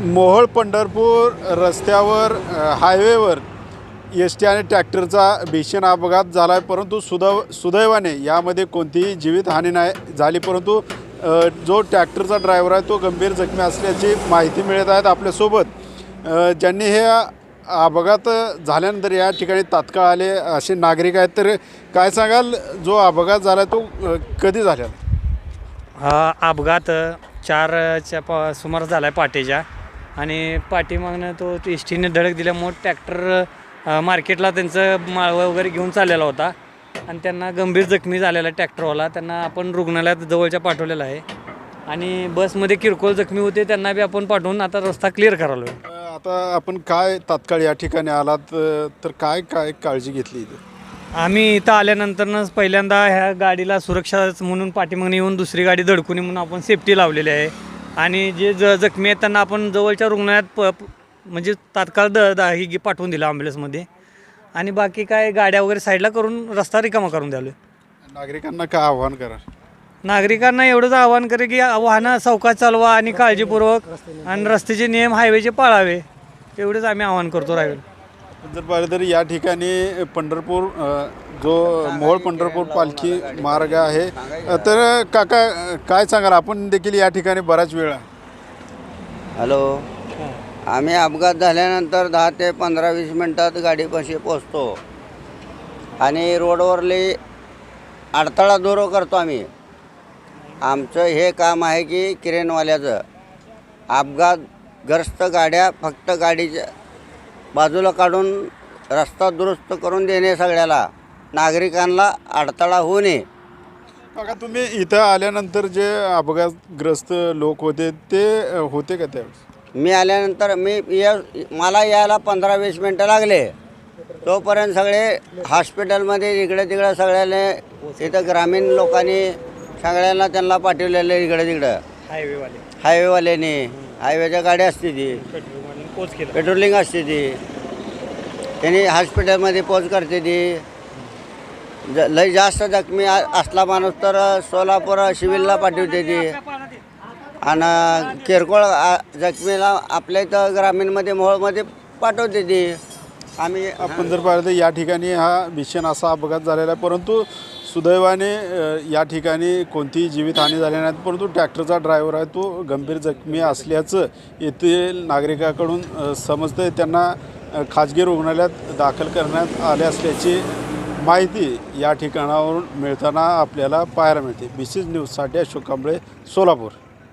मोहोळ पंढरपूर रस्त्यावर हायवेवर S T आणि ट्रॅक्टरचा भीषण अपघात झाला आहे परंतु सुदैव सुदैवाने यामध्ये कोणतीही जीवितहानी नाही झाली परंतु जो ट्रॅक्टरचा ड्रायव्हर आहे तो गंभीर जखमी असल्याची माहिती मिळत आहेत आपल्यासोबत. ज्यांनी हे अपघात झाल्यानंतर या ठिकाणी तात्काळ आले असे नागरिक आहेत तर काय सांगाल? जो अपघात झाला तो कधी झाला? हा अपघात चारच्या प सुमार झाला आहे पाटेच्या. आणि पाठीमागनं तो एस टीने धडक दिल्यामुळं ट्रॅक्टर मार्केटला त्यांचं माळवं वगैरे घेऊन चाललेला होता. आणि त्यांना गंभीर जखमी झालेला ट्रॅक्टरवाला. त्यांना आपण रुग्णालयात जवळच्या पाठवलेला आहे. आणि बसमध्ये किरकोळ जखमी होते त्यांना बी आपण पाठवून आता रस्ता क्लिअर करालो आता आपण काय तात्काळ या ठिकाणी आलात तर काय काय काळजी घेतली आम्ही इथं आल्यानंतरनंच पहिल्यांदा ह्या गाडीला सुरक्षा म्हणून पाठीमागणी येऊन दुसरी गाडी धडकून म्हणून आपण सेफ्टी लावलेली आहे. आणि जे ज जखमी आहेत त्यांना आपण जवळच्या रुग्णालयात प म्हणजे तात्काळ द द ही पाठवून दिलं ॲम्ब्युलन्समध्ये आणि बाकी काय गाड्या वगैरे साईडला करून रस्ता रिकामा करून द्यालो नागरिकांना काय आव्हान करा? नागरिकांना एवढंच आवाहन करे की वाहनं सावकाश चालवा आणि काळजीपूर्वक आणि रस्त्याचे नियम हायवेचे पाळावे. एवढंच आम्ही आवाहन करतो राहील जर पाहिलं तर या ठिकाणी पंढरपूर जो मोहोळ पंढरपूर पालखी मार्ग आहे. तर काका काय सांगाल? आपण देखील या ठिकाणी बराच वेळ हॅलो. आम्ही अपघात झाल्यानंतर दहा ते पंधरा वीस मिनटात गाडीपाशी पोचतो आणि रोडवरली अडथळा दूर करतो आम्ही. आमचं हे काम आहे की किरेनवाल्याचं अपघातग्रस्त गाड्या फक्त गाडीच्या बाजूला काढून रस्ता दुरुस्त करून देणे सगळ्याला. नागरिकांना अडथळा होऊ नये. काका तुम्ही इथं आल्यानंतर जे अपघातग्रस्त लोक होते ते होते का त्यावेळेस? मी आल्यानंतर मी या मला यायला पंधरा वीस मिनटं लागले. तोपर्यंत सगळे हॉस्पिटलमध्ये इकडे तिकडे सगळ्याने इथं ग्रामीण लोकांनी सगळ्यांना त्यांना पाठवलेलं इकडे तिकडं हायवेवाले. हायवेवाल्यांनी. हायवेच्या गाड्या असते ती. पोच केलं. पेट्रोलिंग असते ती. त्यांनी हॉस्पिटलमध्ये पोच करते ती. ज लय जास्त जखमी आ- असला माणूस तर सोलापूर सिव्हिलला पाठवते ती. आणि किरकोळ आ- जखमीला आपल्या इथं ग्रामीणमध्ये मोहोळमध्ये पाठवते ती. आम्ही आपण जर पाहिलं तर या ठिकाणी हा भीषण असा अपघात झालेला आहे. परंतु सुदैवाने या ठिकाणी कोणतीही जीवितहानी झाली नाही परंतु ट्रॅक्टरचा ड्रायव्हर आहे तो गंभीर जखमी असल्याचं येथील नागरिकाकडून अ, समजतं त्यांना खाजगी रुग्णालयात दाखल करण्यात आले असल्याची माहिती या ठिकाणावरून मिळताना आपल्याला पाहायला मिळते. बी सी न्यूजसाठी अशोक कांबळे सोलापूर.